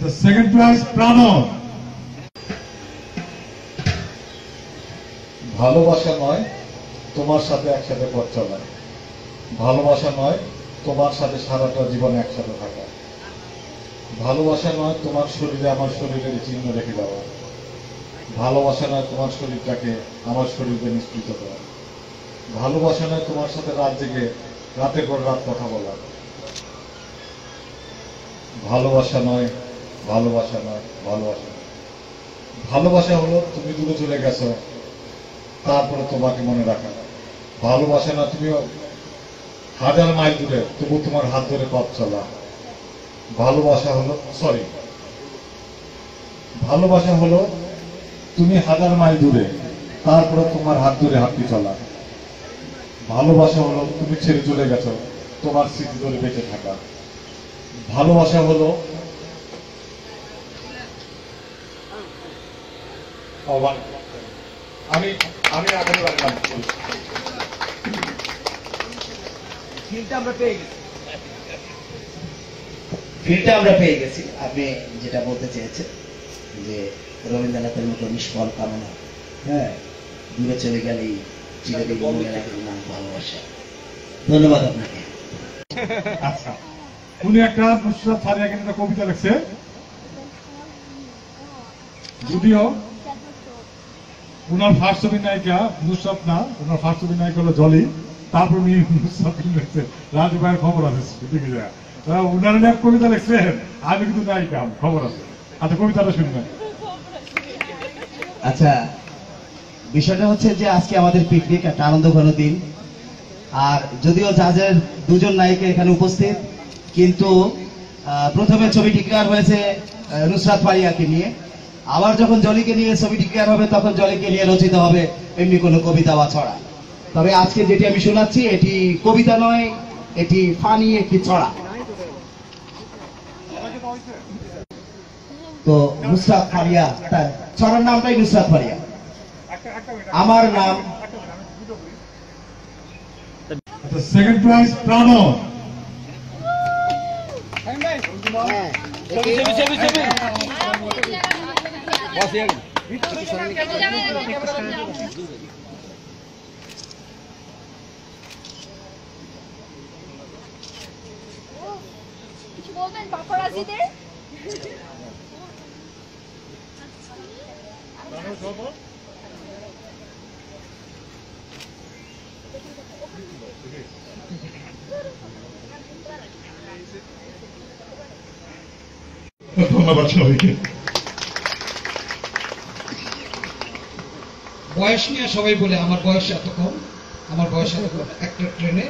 The second prize, Prano. ভালোবাসা নয় তোমার সাথে একসাথে পথ চলা। ভালোবাসা নয় তোমার সাথে সারাটা জীবন একসাথে থাকা। ভালোবাসা নয় তোমার শরীরে আমার শরীরের চিহ্ন রেখে দেওয়া। ভালোবাসা নয় তোমার শরীরটাকে আমার শরীরকে নিষ্কৃত করা। ভালোবাসা নয় তোমার সাথে রাত জেগে রাতের পর রাত কথা বলা। ভালোবাসা নয় ভালোবাসা নয় ভালোবাসা। ভালোবাসা হলো তুমি দূরে চলে গেছো, তারপরে তোমাকে মনে রাখা। ভালোবাসা না তুমি হাজার মাইল দূরে, তবু তোমার হাত ধরে পথ চলা। ভালোবাসা হলো সরি ভালোবাসা হলো তুমি হাজার মাইল দূরে, তারপরে তোমার হাত ধরে হাঁটতে চলা। ভালোবাসা হলো তুমি ছেড়ে চলে গেছো, তোমার স্মৃতি ধরে বেঁচে থাকা। ভালোবাসা হলো অবাক আমি আমি আগামী রাখলাম আমরা পেয়ে গেছি। ফিলটা আমরা পেয়ে গেছি। আপনি যেটা বলতে চেয়েছেন যে রবীন্দ্রনাথের মতো নিষ্ফল কামনা হ্যাঁ দূরে চলে গেলেই চিরদিন মনে ভালোবাসা। ধন্যবাদ আপনাকে। আচ্ছা। উনি একটা নুসরাত ফারিয়াকে নিয়ে একটা কবিতা লিখছে। যদিও উনার ফার্স্ট অভিনায়িকা নুসরাত না উনার ফার্স্ট অভিনায়িকা হলো জলি। তারপর উনি নুসরাত লিখছে রাজু ভাইয়ের খবর আছে, দেখে যায় উনার এক কবিতা লিখছেন আমি কিন্তু নায়িকা খবর আছে। আচ্ছা কবিতাটা শুনবেন আচ্ছা বিষয়টা হচ্ছে যে আজকে আমাদের পিকনিক, একটা আনন্দ ঘন দিন। আর যদিও জাজের দুজন নায়িকা এখানে উপস্থিত, কিন্তু প্রথমে ছবিটি ক্লিয়ার হয়েছে নুসরাত ফারিয়াকে নিয়ে। আবার যখন জলিকে নিয়ে ছবিটি ক্লিয়ার হবে, তখন জলিকে নিয়ে রচিত হবে এমনি কোনো কবিতা বা ছড়া। তবে আজকে যেটি আমি শোনাচ্ছি, এটি কবিতা নয়, এটি ফানি একটি ছড়া। তো নুসরাত ফারিয়া ছড়ার নামটাই নুসরাত ফারিয়া। আমার নাম The second prize, Prano. কিছু বলবেন পাপারাজিদের ধন্যবাদ সবাইকে বয়স নিয়ে সবাই বলে, আমার বয়স এত কম, আমার বয়স এত কম। একটা ট্রেনে